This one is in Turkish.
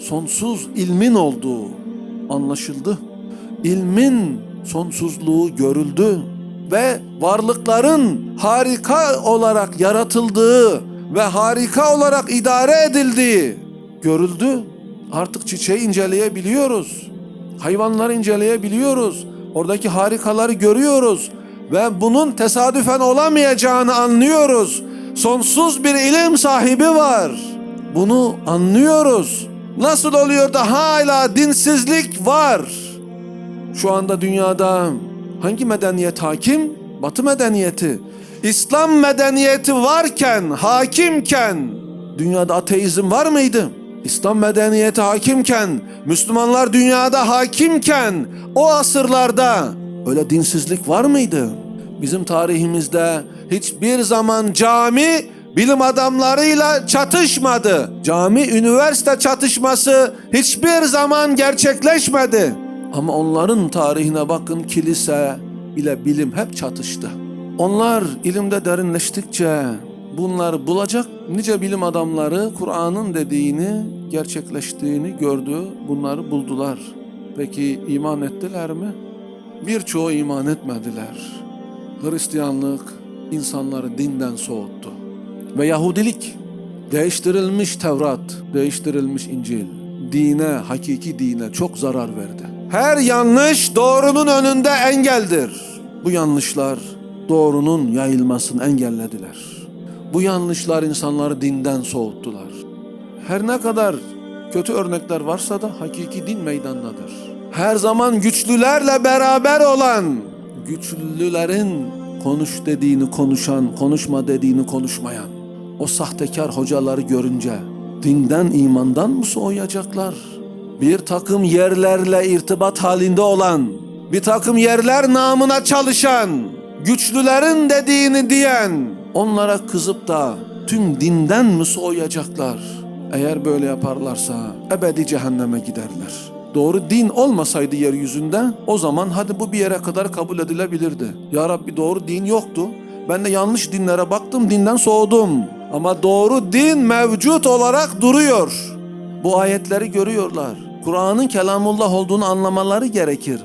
sonsuz ilmin olduğu anlaşıldı. İlmin sonsuzluğu görüldü ve varlıkların harika olarak yaratıldığı ve harika olarak idare edildiği görüldü. Artık çiçeği inceleyebiliyoruz. Hayvanları inceleyebiliyoruz. Oradaki harikaları görüyoruz ve bunun tesadüfen olamayacağını anlıyoruz. Sonsuz bir ilim sahibi var. Bunu anlıyoruz. Nasıl oluyor da hala dinsizlik var? Şu anda dünyada hangi medeniyet hakim? Batı medeniyeti. İslam medeniyeti varken, hakimken dünyada ateizm var mıydı? İslam medeniyeti hakimken, Müslümanlar dünyada hakimken o asırlarda öyle dinsizlik var mıydı? Bizim tarihimizde hiçbir zaman cami bilim adamlarıyla çatışmadı. Cami üniversite çatışması hiçbir zaman gerçekleşmedi. Ama onların tarihine bakın kilise ile bilim hep çatıştı. Onlar ilimde derinleştikçe bunları bulacak nice bilim adamları Kur'an'ın dediğini gerçekleştiğini gördü. Bunları buldular. Peki iman ettiler mi? Birçoğu iman etmediler. Hristiyanlık insanları dinden soğuttu. Ve Yahudilik değiştirilmiş Tevrat, değiştirilmiş İncil dine, hakiki dine çok zarar verdi. Her yanlış doğrunun önünde engeldir. Bu yanlışlar doğrunun yayılmasını engellediler. Bu yanlışlar insanları dinden soğuttular. Her ne kadar kötü örnekler varsa da hakiki din meydandadır. Her zaman güçlülerle beraber olan, güçlülerin konuş dediğini konuşan, konuşma dediğini konuşmayan, o sahtekar hocaları görünce dinden imandan mı soğuyacaklar? Bir takım yerlerle irtibat halinde olan, bir takım yerler namına çalışan, güçlülerin dediğini diyen, onlara kızıp da tüm dinden mi soğuyacaklar? Eğer böyle yaparlarsa ebedi cehenneme giderler. Doğru din olmasaydı yeryüzünde o zaman hadi bu bir yere kadar kabul edilebilirdi. Ya Rabbi doğru din yoktu. Ben de yanlış dinlere baktım dinden soğudum. Ama doğru din mevcut olarak duruyor. Bu ayetleri görüyorlar. Kur'an'ın kelamullah olduğunu anlamaları gerekir.